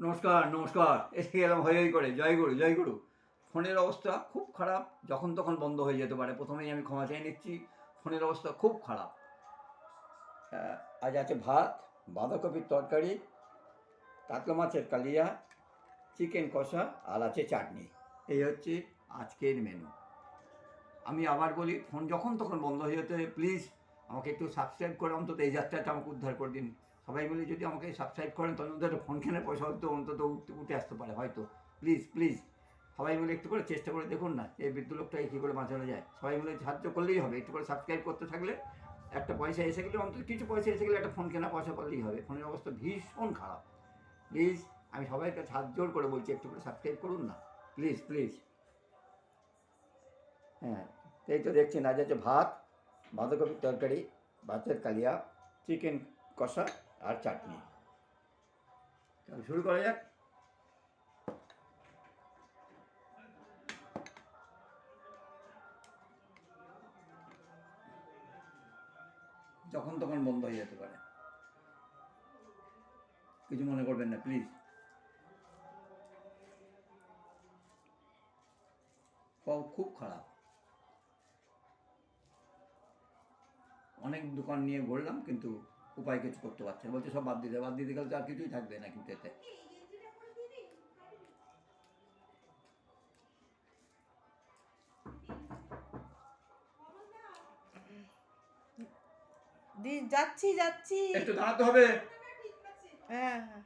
নমস্কার নমস্কার। এসে গেলাম হয়ে হই করে। জয় গুরু জয় গুরু। ফোনের অবস্থা খুব খারাপ। যখন তখন বন্ধ হয়ে যেতে পারে। প্রথমেই আমি ক্ষমা চেয়ে নিচ্ছি। ফোনের অবস্থা খুব খারাপ। আজ আছে ভাত, বাঁধাকপির তরকারি কাতলা মাছের কালিয়া, চিকেন কষা, আর আছে চাটনি। এই হচ্ছে আজকের মেনু আমি আবার বলি, ফোন যখন তখন বন্ধ হয়ে যেতে প্লিজ আমাকে একটু সাবস্ক্রাইব করে। অন্তত এই যাত্রাটা আমাকে উদ্ধার করে দিন। সবাই মিলে যদি আমাকে সাবস্ক্রাইব করেন, তাহলে অন্তত একটা ফোন কেনার পয়সা হয়তো অন্তত উঠতে উঠে আসতে পারে, হয়তো। প্লিজ প্লিজ সবাই মিলে একটু করে চেষ্টা করে দেখুন না, এই বৃদ্ধ লোকটাকে কী করে বাঁচানো যায়। সবাই মিলে সাহায্য করলেই হবে, একটু করে সাবস্ক্রাইব করতে থাকলে একটা পয়সা এসে গেলে, অন্তত কিছু পয়সা এসে গেলে একটা ফোন কেনা পয়সা করলেই হবে। ফোনের অবস্থা ভীষণ খারাপ। প্লিজ আমি সবাইকে হাত জোর করে বলছি, একটু করে সাবস্ক্রাইব করুন না। প্লিজ প্লিজ হ্যাঁ এই তো দেখছেন, আজ আছে ভাত, বাঁধাকপির তরকারি, ভাতের কালিয়া চিকেন কষা। আর চাটনি। শুরু করা যাক। যখন তখন বন্ধ হয়ে যেতে পারে। কিছু মনে করবেন না প্লিজ খুব খারাপ। অনেক দোকান নিয়ে ঘুরলাম কিন্তু উপায় কিছু করতে পারছে না। বলছে সব বাদ দিতে বাদ দিতে গেলে তো আর কিছুই থাকবে না কিন্তু এতে। দি যাচ্ছি যাচ্ছি। একটু দাঁড়াতে হবে। হ্যাঁ হ্যাঁ।